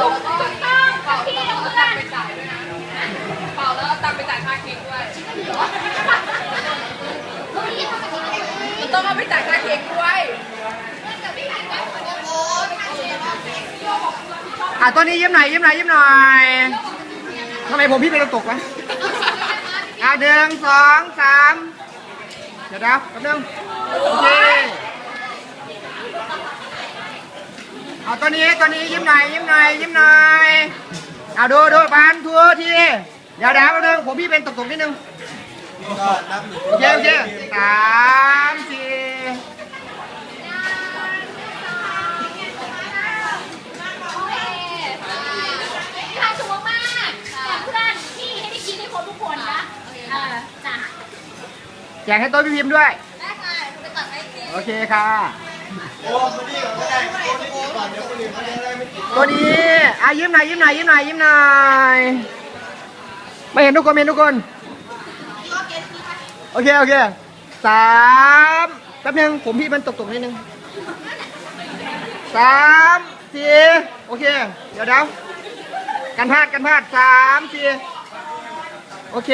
ถูกต้องค่ะพี่เอาเพื่อนไปจ่ายด้วยนะเป่าแล้วเอาตังไปจ่ายค่าเค้กด้วยต้องเอาไปจ่ายค่าเค้กด้วยอะตอนนี้ยิ้มหน่อยยิ้มหน่อยยิ้มหน่อยทำไมผมพี่เป็นกระตกวะอะหนึ่งสองสามเดี๋ยวนะแป๊บนึงโอเค เอาตัวนี้ตัวนี้ยิ้มหน่อยยิ้มหน่อยยิ้มหน่อยเอาดูดูบานทัวทีเดี๋ยวเดี๋ยวแป๊บนึงผมพี่เป็นตกๆนิดนึงก็นับหนึ่งโอเคโอเคสามสี่มีความสุขมากๆแต่เพื่อนที่ให้ได้กินให้ครบทุกคนนะจ้ะแจกให้โต๊ะพี่พิมพ์ด้วย ได้ค่ะไปตัดให้กินโอเคค่ะโอ้มาดีก่อนได้โอเดี๋ยวคนอื่นเขาจะ ตัวนี้อะยิ้มหน่อยยิ้มหน่อยยิ้มหน่อยยิ้มหน่อยไม่เห็นทุกคนไม่เห็นทุกคน โอเค โอเคสามแป๊บนึงผมพี่มันตกตกนิดนึงสามสี่โอเค เดี๋ยวเดี๋ยวกันพลาดกันพลาดสามสี่โอเค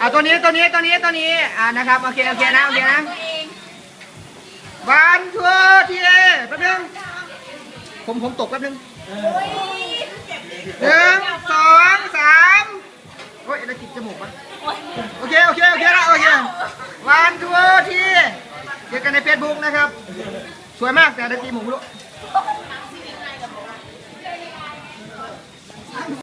อะตัวนี้ตัวนี้ตัวนี้ตัวนี้อ่านะครับโอเคโอเคนะโอเคนะวันทัวร์ทีแป๊บนึงผมผมตกแป๊บนึงหนึ่งสองสามโอ้ยแล้วจิกจมูกปะโอเคโอเคโอเคแล้วโอเควันทัวร์ทีเจอกันในเฟซบุ๊กนะครับ สวยมากแต่ดนตรีผมไม่รู้